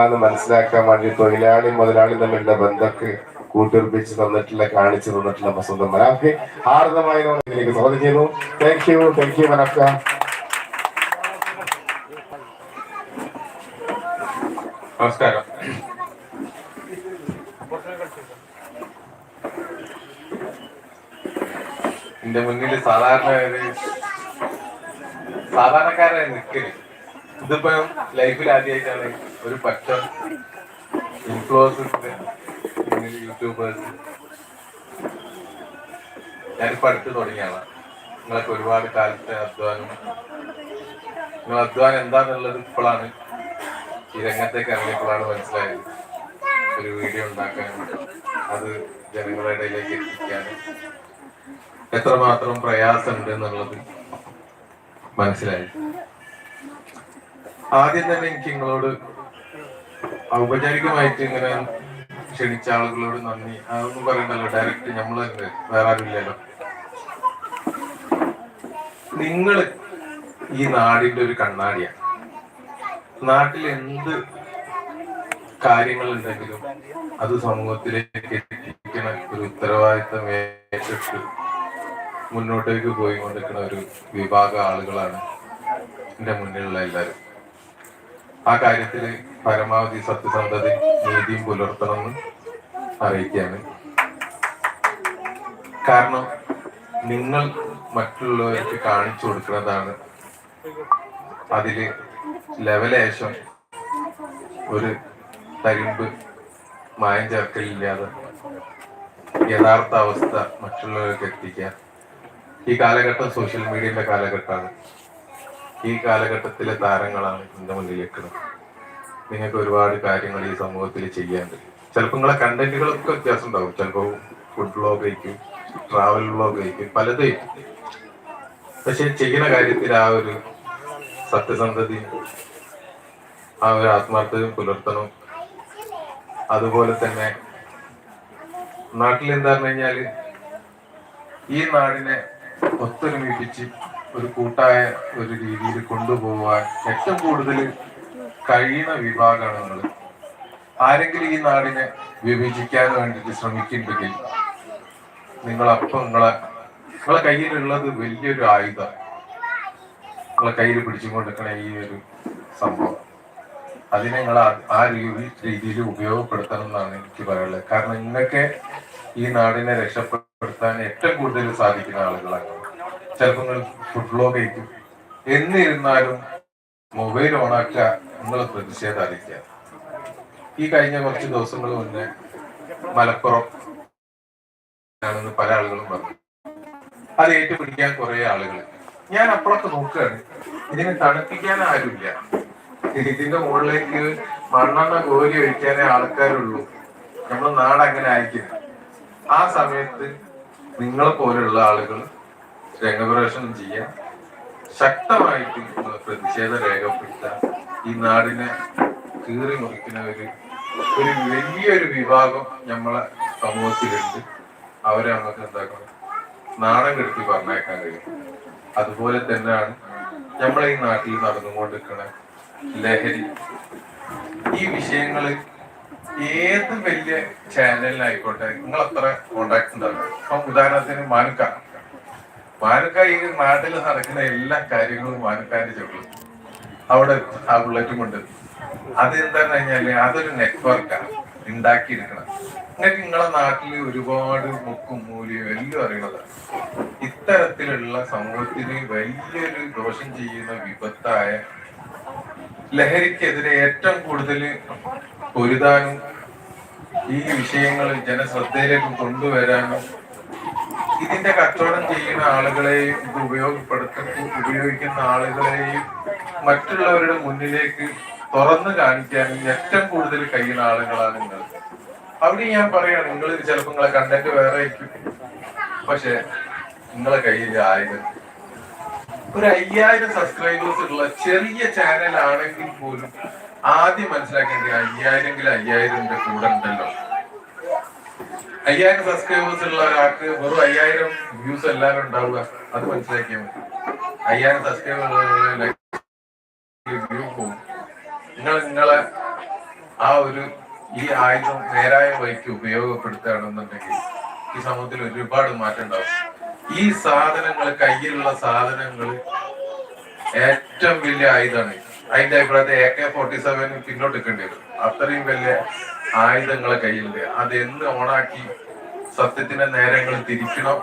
ആണെന്ന് മനസ്സിലാക്കാൻ വേണ്ടി തൊഴിലാളി മുതലാളി തമ്മിലുള്ള ബന്ധമൊക്കെ കൂട്ടുറപ്പിച്ച് തന്നിട്ടുള്ള കാണിച്ചു തന്നിട്ടുള്ള നമ്മുടെ സ്വന്തം മനാഫെ ഹാർദമായി നമ്മൾ ഇതിലേക്ക് സ്വാഗതം ചെയ്യുന്നു. Thank you thank you Manaf നമസ്കാരം. എന്റെ മുന്നിൽ സാധാരണ സാധാരണക്കാരായ നിൽക്കൽ. ഇതിപ്പോ ലൈഫിൽ ആദ്യമായിട്ടാണ് ഒരു പച്ച ഇൻഫ്ലുവൻസേഴ്സ് യൂട്യൂബേഴ്സ് ഞാൻ അടുത്ത് തുടങ്ങിയാണ്. നിങ്ങളൊക്കെ ഒരുപാട് കാലത്തെ അധ്വാനം. നിങ്ങൾ അധ്വാനം എന്താണെന്നുള്ളത് ഇപ്പോഴാണ് ഈ രംഗത്തേക്ക് ഇറങ്ങിയപ്പോഴാണ് മനസ്സിലായത്. ഒരു വീഡിയോ ഉണ്ടാക്കാൻ അത് ജനങ്ങളുടെ ഇടയിലേക്ക് എത്തിക്കാൻ എത്രമാത്രം പ്രയാസമുണ്ട് എന്നുള്ളത് മനസ്സിലായി. ആദ്യം തന്നെ എനിക്ക് നിങ്ങളോട് ഔപചാരികമായിട്ട് ഇങ്ങനെ ക്ഷണിച്ച ആളുകളോട് നന്ദി. അതൊന്നും പറയണ്ടല്ലോ. ഡയറക്റ്റ് നമ്മൾ തന്നെ. വേറെ ആരുമില്ലല്ലോ നിങ്ങൾ ഈ നാടിന്റെ ഒരു കണ്ണാടിയാണ് നാട്ടിൽ എന്ത് കാര്യങ്ങൾ ഉണ്ടെങ്കിലും അത് സമൂഹത്തിലേക്ക് എത്തിക്കണ ഒരു ഉത്തരവാദിത്തം ഏറ്റെടുത്ത് മുന്നോട്ടേക്ക് പോയി കൊണ്ടിരിക്കുന്ന ഒരു വിഭാഗം ആളുകളാണ് എന്റെ മുന്നിലുള്ള എല്ലാവരും. ആ കാര്യത്തിൽ പരമാവധി സത്യസന്ധത നീതിയും പുലർത്തണമെന്ന് അറിയിക്കുകയാണ്. കാരണം നിങ്ങൾ മറ്റുള്ളവർക്ക് കാണിച്ചു കൊടുക്കുന്നതാണ് അതിൽ ലെവലേശം ഒരു തരിമ്പ് മായം ചേർക്കലില്ലാതെ യഥാർത്ഥ അവസ്ഥ മറ്റുള്ളവർക്ക് എത്തിക്കുക. ഈ കാലഘട്ടം സോഷ്യൽ മീഡിയയുടെ കാലഘട്ടമാണ്. ഈ കാലഘട്ടത്തിലെ താരങ്ങളാണ് എന്റെ നിൽക്കുന്നത് നിങ്ങൾക്ക് ഒരുപാട് കാര്യങ്ങൾ ഈ സമൂഹത്തിൽ ചെയ്യാണ്ട് ചിലപ്പോൾ നിങ്ങളെ കണ്ടന്റുകളൊക്കെ വ്യത്യാസം ഉണ്ടാവും. ചിലപ്പോൾ ഫുഡ് ബ്ലോഗ് ആയിരിക്കും ട്രാവൽ ബ്ലോഗ് ആയിരിക്കും പലതും പക്ഷെ ചെയ്യുന്ന കാര്യത്തിൽ ആ ഒരു സത്യസന്ധതയും ആ ഒരു ആത്മാർത്ഥതയും പുലർത്തണം. അതുപോലെ തന്നെ നാട്ടിൽ എന്താ പറഞ്ഞു കഴിഞ്ഞാൽ ഈ നാടിനെ ഒത്തൊരുമിപ്പിച്ച് ഒരു കൂട്ടായ ഒരു രീതിയിൽ കൊണ്ടുപോകാൻ ഏറ്റവും കൂടുതൽ കഴിയുന്ന വിഭാഗമാണ് നിങ്ങൾ ആരെങ്കിലും ഈ നാടിനെ വിഭജിക്കാൻ വേണ്ടിയിട്ട് ശ്രമിക്കുന്നുണ്ടെങ്കിൽ നിങ്ങളപ്പം നിങ്ങളെ നിങ്ങളെ കയ്യിലുള്ളത് വലിയൊരു ആയുധം. നിങ്ങളെ കയ്യിൽ പിടിച്ചുകൊണ്ടിരിക്കണ ഈ ഒരു സംഭവം. അതിനെ നിങ്ങൾ ആ- ആ രീതിയിൽ ഉപയോഗപ്പെടുത്തണം എന്നാണ് എനിക്ക് പറയാനുള്ളത്. കാരണം നിങ്ങൾക്ക് ഈ നാടിനെ രക്ഷപ്പെടുത്താൻ ഏറ്റവും കൂടുതൽ സാധിക്കുന്ന ആളുകളാണ് ചിലപ്പോൾ നിങ്ങൾ ഫുഡ് ബ്ലോഗ് എന്നിരുന്നാലും മൊബൈൽ ഓണാക്കുക നിങ്ങൾ പ്രതിഷേധം അറിയിക്കുക ഈ കഴിഞ്ഞ കുറച്ച് ദിവസങ്ങൾ മുന്നേ മലപ്പുറം ആണെന്ന് പല ആളുകളും പറഞ്ഞു. അത് ഏറ്റുപിടിക്കാൻ കുറെ ആളുകൾ ഞാൻ അപ്പുറത്ത് നോക്കുകയാണ്. ഇതിനെ തണുപ്പിക്കാൻ ആരുമില്ല. ഇതിന്റെ മുകളിലേക്ക് മണ്ണെണ്ണ കോരി ഒഴിക്കാനേ ആൾക്കാരുള്ളൂ. നമ്മൾ നാട് അങ്ങനെ ആ സമയത്ത് നിങ്ങളെ പോലെയുള്ള ആളുകൾ രംഗപ്രവേശനം ചെയ്യാൻ ശക്തമായിട്ട് പ്രതിഷേധം രേഖപ്പെടുത്താൻ ഈ നാടിനെ കീറി മുറിക്കുന്ന ഒരു ഒരു വലിയൊരു വിഭാഗം നമ്മളെ സമൂഹത്തിലുണ്ട്. അവരെ നമുക്ക് എന്താക്കണം? നാണം കെടുത്തി പറഞ്ഞേക്കാൻ കഴിയും. അതുപോലെ തന്നെയാണ് നമ്മളെ ഈ നാട്ടിൽ നടന്നുകൊണ്ടിരിക്കുന്ന ലഹരി. ഈ വിഷയങ്ങൾ ഏത് വലിയ ചാനലിനായിക്കോട്ടെ നിങ്ങൾ അത്ര കോണ്ടാക്ട് ഉണ്ടാവും ഇപ്പം ഉദാഹരണത്തിന് മാനുക്ക. മാനുക്ക ഈ നാട്ടിൽ നടക്കുന്ന എല്ലാ കാര്യങ്ങളും മാനുക്കാന്റെ ചെവിളും അവിടെ ആ ബുള്ളറ്റും കൊണ്ട്. അത് എന്താന്ന് കഴിഞ്ഞാൽ അതൊരു നെറ്റ്വർക്കാണ് ഉണ്ടാക്കിയെടുക്കണം നിങ്ങൾക്ക് നിങ്ങളെ നാട്ടിൽ ഒരുപാട് മുക്കും മൂലിയും എല്ലാം അറിയണതാണ് ഇത്തരത്തിലുള്ള സമൂഹത്തിന് വലിയൊരു ദോഷം ചെയ്യുന്ന വിപത്തായ ലഹരിക്കെതിരെ ഏറ്റവും കൂടുതൽ പൊരുതാനും ഈ വിഷയങ്ങൾ ജനശ്രദ്ധയിലേക്ക് കൊണ്ടുവരാനും ഇതിന്റെ കച്ചവടം ചെയ്യുന്ന ആളുകളെയും ഇത് ഉപയോഗപ്പെടുത്തുന്ന ഉപയോഗിക്കുന്ന ആളുകളെയും മറ്റുള്ളവരുടെ മുന്നിലേക്ക് തുറന്നു കാണിക്കാനും ഏറ്റവും കൂടുതൽ കഴിയുന്ന ആളുകളാണ് നിങ്ങൾ. അവിടെ ഞാൻ പറയാണ് നിങ്ങൾ ചിലപ്പോൾ നിങ്ങളെ കണ്ടന്റ് വേറെ ആയിരിക്കും. പക്ഷെ നിങ്ങളെ കയ്യിൽ ആയിരം. ഒരു അയ്യായിരം സബ്സ്ക്രൈബേഴ്സ് ഉള്ള ചെറിയ ചാനൽ ആണെങ്കിൽ പോലും ആദ്യം മനസ്സിലാക്കേണ്ടത് അയ്യായിരം അയ്യായിരം കൂടെ ഉണ്ടല്ലോ. അയ്യായിരം സബ്സ്ക്രൈബേഴ്സ് ഉള്ള ഒരാൾക്ക് വെറും അയ്യായിരം വ്യൂസ് എല്ലാവരും ഉണ്ടാവുക. അത് മനസ്സിലാക്കിയാൽ മതി. അയ്യായിരം സബ്സ്ക്രൈബേഴ്സ് നിങ്ങൾ നിങ്ങളെ ആ ഒരു ഈ ആയുധം നേരായ വഴിക്ക് ഉപയോഗപ്പെടുത്തുകയാണെന്നുണ്ടെങ്കിൽ ഈ സമൂഹത്തിൽ ഒരുപാട് മാറ്റം ഉണ്ടാവും. ഈ സാധനങ്ങൾ കയ്യിലുള്ള സാധനങ്ങൾ ഏറ്റവും വലിയ ആയുധമാണ്. അതിന്റെ അഭിപ്രായത്തിൽ എ കെ ഫോർട്ടി സെവൻ പിന്നോട്ട് നിൽക്കേണ്ടി വരും. അത്രയും വലിയ ആയുധങ്ങളെ കയ്യിലുണ്ട്. അത് എന്ന് ഓണാക്കി സത്യത്തിന്റെ നേരങ്ങൾ തിരിക്കണം.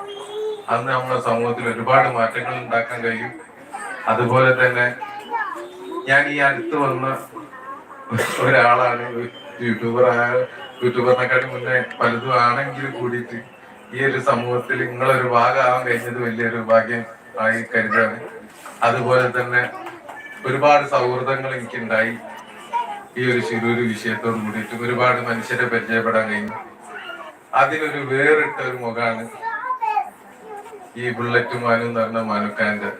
അന്ന് നമ്മുടെ സമൂഹത്തിൽ ഒരുപാട് മാറ്റങ്ങൾ ഉണ്ടാക്കാൻ കഴിയും. അതുപോലെ തന്നെ ഞാൻ ഈ അടുത്ത് വന്ന ഒരാളാണ് യൂട്യൂബർ. യൂട്യൂബറിനെക്കാട്ടി മുന്നേ പലതും ആണെങ്കിൽ കൂടിയിട്ട് ഈ ഒരു സമൂഹത്തിൽ നിങ്ങളൊരു ഭാഗമാവാൻ കഴിഞ്ഞത് വലിയൊരു ഭാഗ്യം ആയി കരുതാണ് അതുപോലെ തന്നെ ഒരുപാട് സൗഹൃദങ്ങൾ എനിക്കുണ്ടായി. ഈ ഒരു ശിരൂര് വിഷയത്തോട് കൂടിയിട്ട് ഒരുപാട് മനുഷ്യരെ പരിചയപ്പെടാൻ കഴിഞ്ഞു. അതിനൊരു വേറിട്ട ഒരു മുഖാണ് ഈ ബുള്ളറ്റ് മാനു എന്ന് പറഞ്ഞ മാനുക്കാന്റെ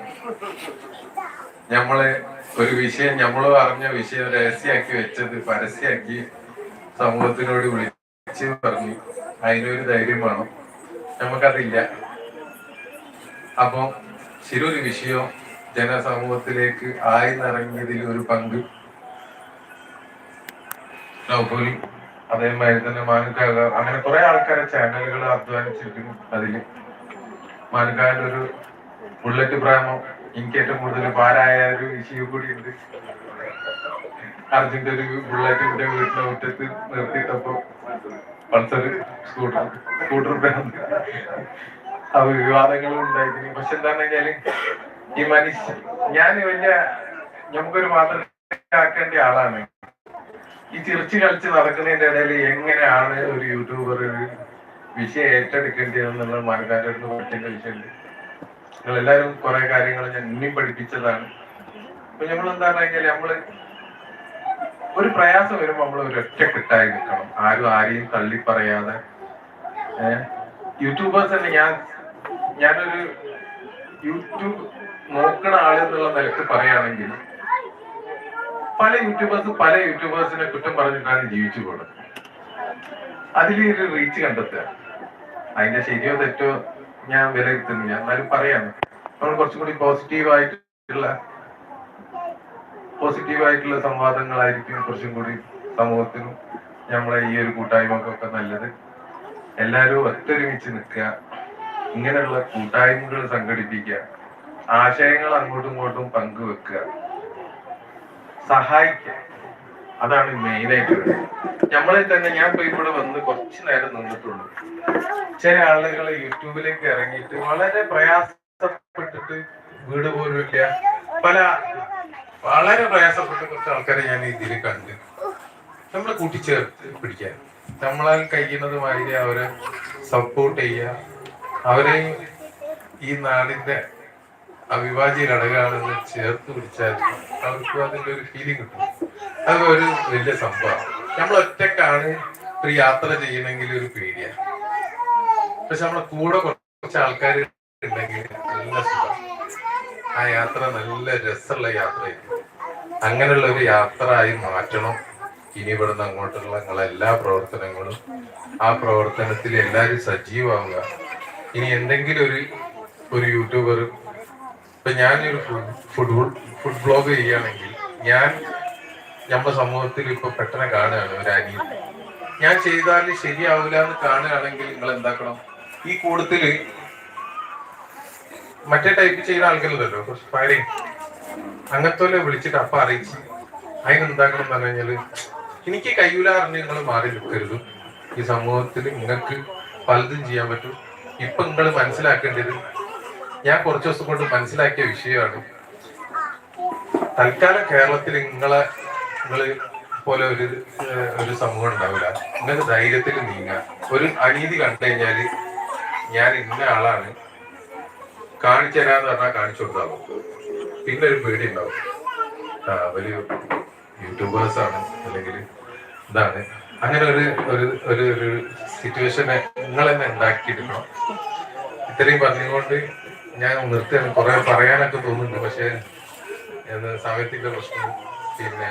ഞമ്മളെ ഒരു വിഷയം ഞമ്മൾ അറിഞ്ഞ വിഷയം രഹസ്യമാക്കി വെച്ചത് പരസ്യമാക്കി സമൂഹത്തിനോട് വിളിച്ച് പറഞ്ഞു. അതിനൊരു ധൈര്യം വേണം. നമുക്കതില്ല അപ്പൊ ശരിയൊരു വിഷയം ജനസമൂഹത്തിലേക്ക് ആയി നിറങ്ങിയതിൽ ഒരു പങ്ക് നൗഫലി അതേമാതിരി തന്നെ മാനുക്കാക അങ്ങനെ കുറെ ആൾക്കാരെ ചാനലുകൾ അധ്വാനിച്ചിരിക്കുന്നു അതിൽ മാനുക്കാരുടെ ഒരു ബുള്ളറ്റ് പ്രേമം എനിക്ക് ഏറ്റവും കൂടുതൽ പാരായ ഒരു ഇഷ്യൂ കൂടി ഉണ്ട് അർജുന്റെ ഒരു ബുള്ളറ്റിന്റെ വീട്ടിലെ മുറ്റത്ത് നിർത്തിയിട്ടപ്പോ പൾസർ സ്കൂട്ടർ സ്കൂട്ടർ പ്രേമം ആ വിവാദങ്ങളും ഉണ്ടായിരുന്നു പക്ഷെ എന്താന്ന് വെച്ചാൽ ഈ മനുഷ്യ ഞാൻ വലിയ നമുക്കൊരു മാതൃകയാക്കേണ്ട ആളാണ് ഈ ചിരിച്ചു കളിച്ച് നടക്കുന്നതിന്റെ ഇടയിൽ എങ്ങനെയാണ് ഒരു യൂട്യൂബർ ഒരു വിഷയം ഏറ്റെടുക്കേണ്ടതെന്നുള്ള മാനക്കാരുടെ അടുത്ത് പഠിക്കേണ്ട വിഷയമുണ്ട് നിങ്ങൾ എല്ലാവരും കുറെ കാര്യങ്ങൾ ഞാൻ ഇനിയും പഠിപ്പിച്ചതാണ്. അപ്പൊ നമ്മൾ എന്താന്ന് കഴിഞ്ഞാൽ നമ്മൾ ഒരു പ്രയാസം വരുമ്പോ നമ്മൾ ഒരു ഒറ്റക്കെട്ടായി നിൽക്കണം. ആരും ആരെയും തള്ളി പറയാതെ. യൂട്യൂബേഴ്സ് തന്നെ ഞാൻ ഞാനൊരു യൂട്യൂബ് നോക്കണ ആളെന്നുള്ള നിലയ്ക്ക് പറയുകയാണെങ്കിൽ പല യൂട്യൂബേഴ്സ് പല യൂട്യൂബേഴ്സിനെ കുറ്റം പറഞ്ഞിട്ടാണ് ജീവിച്ചു പോകുന്നത് അതിൽ ഒരു റീച്ച് കണ്ടെത്തുക. അതിന്റെ ശരിയോ തെറ്റോ ഞാൻ വിലയിരുത്തുന്നില്ല എന്നാലും പറയാണ് നമ്മൾ കുറച്ചും കൂടി പോസിറ്റീവ് ആയിട്ടുള്ള പോസിറ്റീവ് ആയിട്ടുള്ള സംവാദങ്ങളായിരിക്കും കുറച്ചും കൂടി സമൂഹത്തിനും നമ്മളെ ഈ ഒരു കൂട്ടായ്മക്കൊക്കെ നല്ലത്. എല്ലാവരും ഒത്തൊരുമിച്ച് നിൽക്കുക. ഇങ്ങനെയുള്ള കൂട്ടായ്മകൾ സംഘടിപ്പിക്കുക. ആശയങ്ങൾ അങ്ങോട്ടും ഇങ്ങോട്ടും പങ്കുവെക്കുക. സഹായിക്കുക അതാണ് മെയിനായിട്ട് നമ്മളെ തന്നെ ഞാൻ ഇപ്പൊ ഇവിടെ വന്ന് കുറച്ചു നേരം നിന്നിട്ടുള്ളൂ. ചില ആളുകൾ യൂട്യൂബിലേക്ക് ഇറങ്ങിയിട്ട് വളരെ പ്രയാസപ്പെട്ടിട്ട് വീട് പോലും ഇല്ല പല വളരെ പ്രയാസപ്പെട്ട കുറച്ച് ആൾക്കാരെ ഞാൻ ഇതിൽ കണ്ട്. നമ്മളെ കൂട്ടിച്ചേർത്ത് പിടിക്കാൻ. നമ്മളാൽ കഴിയുന്നത് മാതിരി അവരെ സപ്പോർട്ട് ചെയ്യുക. അവരെ ഈ നാടിന്റെ അവിഭാജ്യ ഘടകമാണെന്ന് ചേർത്ത് പിടിച്ചാൽ അവർക്ക് അതിന്റെ ഒരു ഫീലിംഗ് കിട്ടും. അത് ഒരു വലിയ സംഭവമാണ്. നമ്മൾ ഒറ്റക്കാണ് ഒരു യാത്ര ചെയ്യണമെങ്കിൽ ഒരു പേടിയാണ് പക്ഷെ നമ്മളെ കൂടെ കുറച്ച് ആൾക്കാർ ഉണ്ടെങ്കിൽ നല്ല സുഖം. ആ യാത്ര നല്ല രസമുള്ള യാത്രയായിരിക്കും. അങ്ങനെയുള്ള ഒരു യാത്ര ആയി മാറ്റണം. ഇനി ഇവിടുന്ന് അങ്ങോട്ടുള്ള നിങ്ങളെ എല്ലാ പ്രവർത്തനങ്ങളും ആ പ്രവർത്തനത്തിൽ എല്ലാവരും സജീവമാവുക. ഇനി എന്തെങ്കിലും ഒരു ഒരു യൂട്യൂബർ ഇപ്പൊ ഞാനൊരു ഫുഡ് ഫുഡ് ബ്ലോഗ് ചെയ്യുകയാണെങ്കിൽ ഞാൻ നമ്മുടെ സമൂഹത്തിൽ ഇപ്പൊ പെട്ടെന്ന് കാണുകയാണ് ഒരു അനിയൻ. ഞാൻ ചെയ്താൽ ശരിയാവില്ല എന്ന് കാണുകയാണെങ്കിൽ നിങ്ങൾ എന്താക്കണം? ഈ കൂട്ടത്തിൽ മറ്റേ ടൈപ്പ് ചെയ്യുന്ന ആൾക്കാരുണ്ടല്ലോ കുറച്ച് ഫയറിങ് അങ്ങനത്തെ വിളിച്ചിട്ട് അപ്പ അറിയിച്ച്. അതിനെന്താക്കണം എന്ന് പറഞ്ഞു കഴിഞ്ഞാൽ എനിക്ക് കയ്യൂല നിങ്ങൾ മാറി നിൽക്കരുത്. ഈ സമൂഹത്തിൽ നിങ്ങൾക്ക് പലതും ചെയ്യാൻ പറ്റും. ഇപ്പൊ നിങ്ങൾ മനസ്സിലാക്കേണ്ടത് ഞാൻ കുറച്ച് ദിവസം കൊണ്ട് മനസ്സിലാക്കിയ വിഷയമാണ്. തൽക്കാലം കേരളത്തിൽ നിങ്ങളെ നിങ്ങൾ പോലെ ഒരു ഒരു സമൂഹം ഉണ്ടാവില്ല. നിങ്ങൾക്ക് ധൈര്യത്തിൽ നീങ്ങാം. ഒരു അനീതി കണ്ടു ഞാൻ ഇന്ന ആളാണ്. കാണിച്ചു തരാന്ന് പറഞ്ഞാൽ കാണിച്ചു കൊടുത്താവും പിന്നെ ഒരു പേടി ഉണ്ടാവും. അവർ യൂട്യൂബേഴ്സ് ആണ് അല്ലെങ്കിൽ ഇതാണ്. അങ്ങനെ ഒരു ഒരു ഒരു ഒരു സിറ്റുവേഷനെ നിങ്ങൾ തന്നെ ഉണ്ടാക്കിയെടുക്കണം. ഇത്രയും പറഞ്ഞുകൊണ്ട് ഞാൻ നിർത്തിയാണ് കുറെ പറയാനൊക്കെ തോന്നുന്നുണ്ട് പക്ഷേ എന്ന് സമയത്തിന്റെ പ്രശ്നം പിന്നെ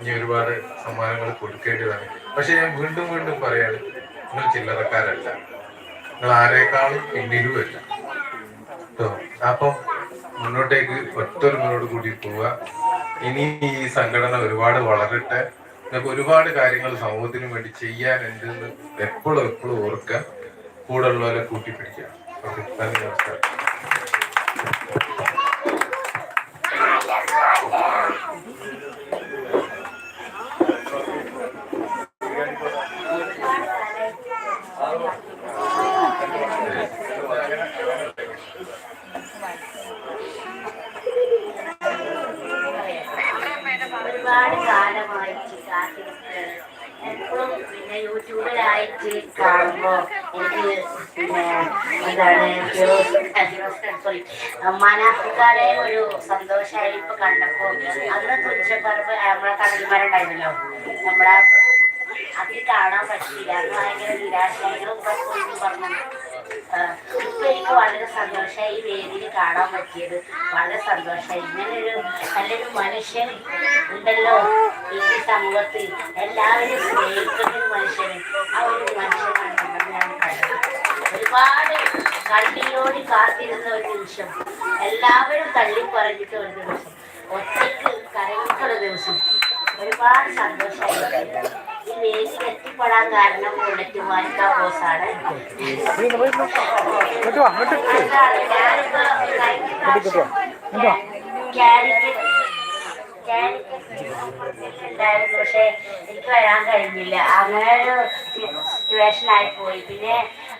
ഇനി ഒരുപാട് സമ്മാനങ്ങൾ കൊടുക്കേണ്ടതാണ്. പക്ഷെ ഞാൻ വീണ്ടും വീണ്ടും പറയാണ് നിങ്ങൾ ചില്ലറക്കാരല്ല. നിങ്ങൾ ആരേക്കാളും പിന്നിലുമല്ല. കേട്ടോ അപ്പം മുന്നോട്ടേക്ക് ഒറ്റൊരുമയോട് കൂടി പോവുക. ഇനി ഈ സംഘടന ഒരുപാട് വളരട്ടെ. നിങ്ങൾക്ക് ഒരുപാട് കാര്യങ്ങൾ സമൂഹത്തിന് വേണ്ടി ചെയ്യാനുണ്ട് എന്ന് എപ്പോഴും എപ്പോഴും ഓർക്കുക. കൂടെ ഉള്ളവരെ കൂട്ടിപ്പിടിക്കുക. ഓക്കെ. നന്ദി നമസ്കാരം ഒരുപാട് കാലമായിട്ട് കാത്തിരിക്കുകയാണ് എപ്പോഴും പിന്നെ യൂട്യൂബിലായിട്ട് കാണുമ്പോൾ എനിക്ക് പിന്നെ എന്താണ് സോറി മനാഫിക്കാരെ ഒരു സന്തോഷമായി ഇപ്പൊ കണ്ടപ്പോ അന്ന് തുഞ്ചപ്പറമ്പ് നമ്മളെ കടൽമാരുണ്ടായിരുന്നല്ലോ നമ്മളെ അതിൽ കാണാൻ പറ്റിയില്ല. ഭയങ്കര നിരാശകളും പറഞ്ഞു. ഇപ്പൊ എനിക്ക് വളരെ സന്തോഷമായി ഈ വേദിയിൽ കാണാൻ പറ്റിയത്. വളരെ സന്തോഷമായി ഇങ്ങനൊരു നല്ലൊരു മനുഷ്യൻ ഉണ്ടല്ലോ ഈ സമൂഹത്തിൽ. എല്ലാവരും സ്നേഹിക്കുന്ന ഒരു മനുഷ്യന് ആ ഒരു മനുഷ്യനാണ് ഞാൻ കണ്ടത് ഒരുപാട് കണ്ണിയോടി കാത്തിരുന്ന ഒരു നിമിഷം. എല്ലാവരും തള്ളി പറഞ്ഞിട്ട് ഒരു ദിവസം. ഒറ്റയ്ക്ക് കരഞ്ഞിട്ടൊരു ദിവസം. ഒരുപാട് സന്തോഷമായി ഈ വേദി എത്തിപ്പെടാൻ കാരണം ബുള്ളറ്റ് മാനിക്ക ബോസാണ്. ഉണ്ടായിരുന്നു പക്ഷെ എനിക്ക് വരാൻ കഴിഞ്ഞില്ല. അങ്ങനെ ഒരു സിറ്റുവേഷൻ ആയി പോയി. പിന്നെ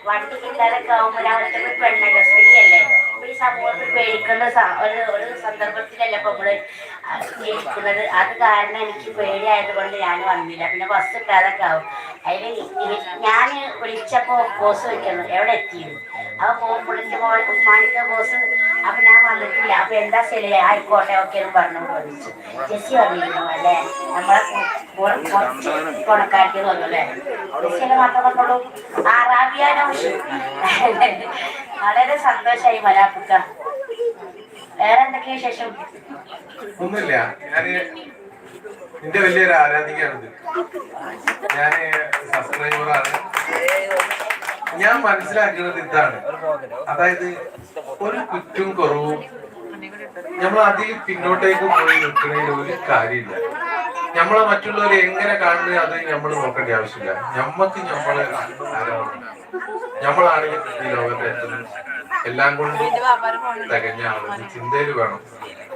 വണ്ടി കിട്ടാനൊക്കെ ആവുമ്പോൾ അവിടുത്തെ പെണ്ണല്ല? സ്ത്രീ ഈ സമൂഹത്തിൽ പേടിക്കുന്ന ഒരു ഒരു സന്ദർഭത്തിലല്ല ഇപ്പൊ നമ്മൾ ജീവിക്കുന്നത്. അത് കാരണം എനിക്ക് പേടിയായത് കൊണ്ട് ഞാൻ വന്നില്ല. പിന്നെ ബസ് കിട്ടാതൊക്കെ ആവും. അതിൽ ഞാൻ വിളിച്ചപ്പോ ബോസ് വയ്ക്കുന്നു എവിടെ എത്തിയത് അപ്പൊ പോകുമ്പോഴേക്ക് മാണിക്ക ബോസ് അപ്പൊ ഞാൻ വന്നിട്ടില്ല. അപ്പൊ എന്താ ശരി? ആയിക്കോട്ടെ ഓക്കെ എന്ന് പറഞ്ഞു വിളിച്ചു ജെസ്സി വന്നിരുന്നു അല്ലേ? നമ്മളെ കുറച്ച് കൊണക്കാറ്റി തോന്നുന്നു അല്ലേ? ജെസ്സിയുടെ മക്കളൊക്കെ ആറാബിയാനോ വളരെ സന്തോഷമായി മലാപ്പുക്ക വേറെ എന്തൊക്കെയാ ശേഷം ഒന്നുമില്ല. നിന്റെ വലിയൊരു ആരാധികയാണിത്. ഞാൻ സബ്സ്ക്രൈബറാണ് ഞാൻ മനസ്സിലാക്കുന്നത് ഇതാണ്. അതായത് ഒരു കുറ്റും കുറവും നമ്മൾ അതിൽ പിന്നോട്ടേക്ക് പോയി നിൽക്കുന്നതിൽ ഒരു കാര്യമില്ല. നമ്മളെ മറ്റുള്ളവർ എങ്ങനെ കാണുന്നത് അത് നമ്മൾ നോക്കേണ്ട ആവശ്യമില്ല. നമ്മക്ക് നമ്മളെ നമ്മളാണ് ഈ ലോകത്തെ എല്ലാം കൊണ്ടും തികഞ്ഞ ആളുകൾ. ചിന്തയിൽ വേണം.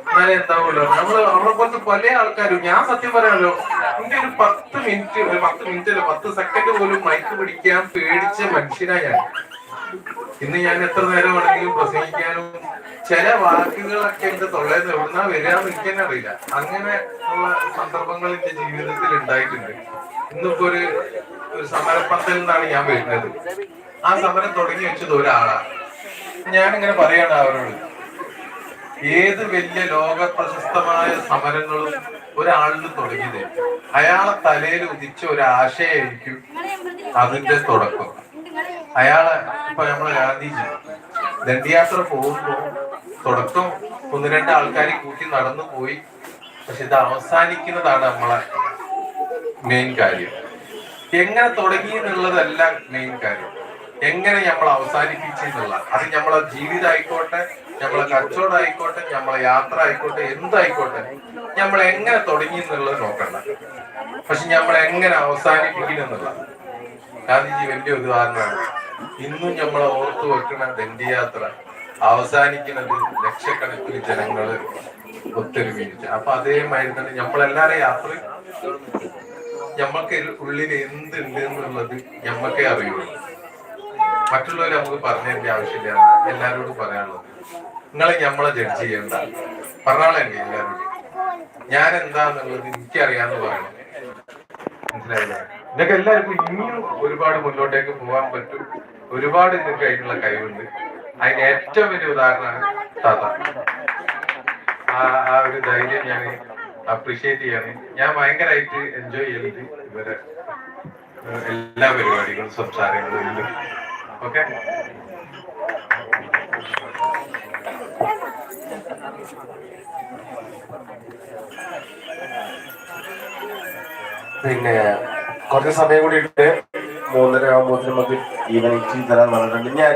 എന്നാലും എന്താവുമല്ലോ നമ്മൾ നമ്മളെ പോലത്തെ പല ആൾക്കാരും ഞാൻ സത്യം പറയാമല്ലോ എന്റെ ഒരു പത്ത് മിനിറ്റ് ഒരു പത്ത് മിനിറ്റ് അല്ല പത്ത് സെക്കൻഡ് പോലും മൈക്ക് പിടിക്കാൻ പേടിച്ച മനുഷ്യനാ ഞാൻ. ഇന്ന് ഞാൻ എത്ര നേരം വേണമെങ്കിലും പ്രസംഗിക്കാനും ചില വാക്കുകളൊക്കെ എന്റെ തൊള്ളയിൽ നിന്ന് എവിടുന്നാ തന്നെ അറിയില്ല അങ്ങനെ ഉള്ള സന്ദർഭങ്ങൾ എന്റെ ജീവിതത്തിൽ ഉണ്ടായിട്ടുണ്ട്. ഇന്നിപ്പോ ഒരു ഒരു സമരപ്പന്തൽ നിന്നാണ് ഞാൻ വരുന്നത്. ആ സമരം തുടങ്ങി വെച്ചത് ഒരാളാണ്. ഞാനിങ്ങനെ പറയാണ് അവരോട് ഏത് വലിയ ലോക പ്രശസ്തമായ സമരങ്ങളും ഒരാളിന് തുടങ്ങിയത്. അയാളെ തലയിൽ ഉദിച്ച ഒരു ആശയമായിരിക്കും അതിന്റെ തുടക്കം. അയാളെ ഇപ്പൊ നമ്മൾ ഗാന്ധിജി ദണ്ഡിയാത്ര പോകുമ്പോ തുടക്കം ഒന്ന് രണ്ട് ആൾക്കാർ കൂട്ടി നടന്നു പോയി. പക്ഷെ ഇത് അവസാനിക്കുന്നതാണ് നമ്മളെ മെയിൻ കാര്യം. എങ്ങനെ തുടങ്ങി എന്നുള്ളതല്ല മെയിൻ കാര്യം. എങ്ങനെ നമ്മൾ അവസാനിപ്പിച്ചു എന്നുള്ള അത് നമ്മളെ ജീവിതമായിക്കോട്ടെ നമ്മളെ കച്ചവടം ആയിക്കോട്ടെ നമ്മളെ യാത്ര ആയിക്കോട്ടെ എന്തായിക്കോട്ടെ നമ്മൾ എങ്ങനെ തുടങ്ങി എന്നുള്ളത് നോക്കണ്ട. പക്ഷെ നമ്മൾ എങ്ങനെ അവസാനിപ്പിക്കണം എന്നുള്ള ഗാന്ധിജി വലിയ ഉദാഹരണമാണ്. ഇന്നും നമ്മൾ ഓർത്തു വെക്കുന്ന ദണ്ഡിയാത്ര അവസാനിക്കുന്നത് ലക്ഷക്കണക്കിന് ജനങ്ങൾ ഒത്തൊരുമിച്ച്. അപ്പൊ അതേമാതിരി തന്നെ നമ്മളെല്ലാരെ യാത്ര നമ്മൾക്ക് ഉള്ളിൽ എന്തുണ്ട് എന്നുള്ളത് നമ്മക്കേ അറിയുള്ളൂ. മറ്റുള്ളവർ നമുക്ക് പറഞ്ഞു തരേണ്ട ആവശ്യമില്ല. എല്ലാരോടും പറയാനുള്ളത് നിങ്ങളെ നമ്മളെ ജഡ്ജ് ചെയ്യണ്ട. പറഞ്ഞാളല്ലേ എല്ലാരോടും? ഞാൻ എന്താന്നുള്ളത് എനിക്കറിയാന്ന് പറയണം. മനസ്സിലായില്ലേ? നിങ്ങൾക്ക് എല്ലാവർക്കും ഇനിയും ഒരുപാട് മുന്നോട്ടേക്ക് പോകാൻ പറ്റും. ഒരുപാട് നിങ്ങൾക്ക് അതിനുള്ള കഴിവുണ്ട്. അതിന് ഏറ്റവും വലിയ ഉദാഹരണമാണ് താത്ത ആ ആ ഒരു ധൈര്യം ഞാൻ അപ്രീഷിയേറ്റ് ചെയ്യാണ്. ഞാൻ ഭയങ്കരമായിട്ട് എൻജോയ് ചെയ്യുന്നത് ഇവരെ എല്ലാ പരിപാടികളും സംസാരങ്ങളും ഓക്കെ പിന്നെ കുറച്ച് സമയം കൂടി ഇട്ട് മൂന്നര ആകുമ്പോഴത്തേനും നമുക്ക് ഈവനിങ് തരാൻ പറഞ്ഞിട്ടുണ്ട്. ഞാൻ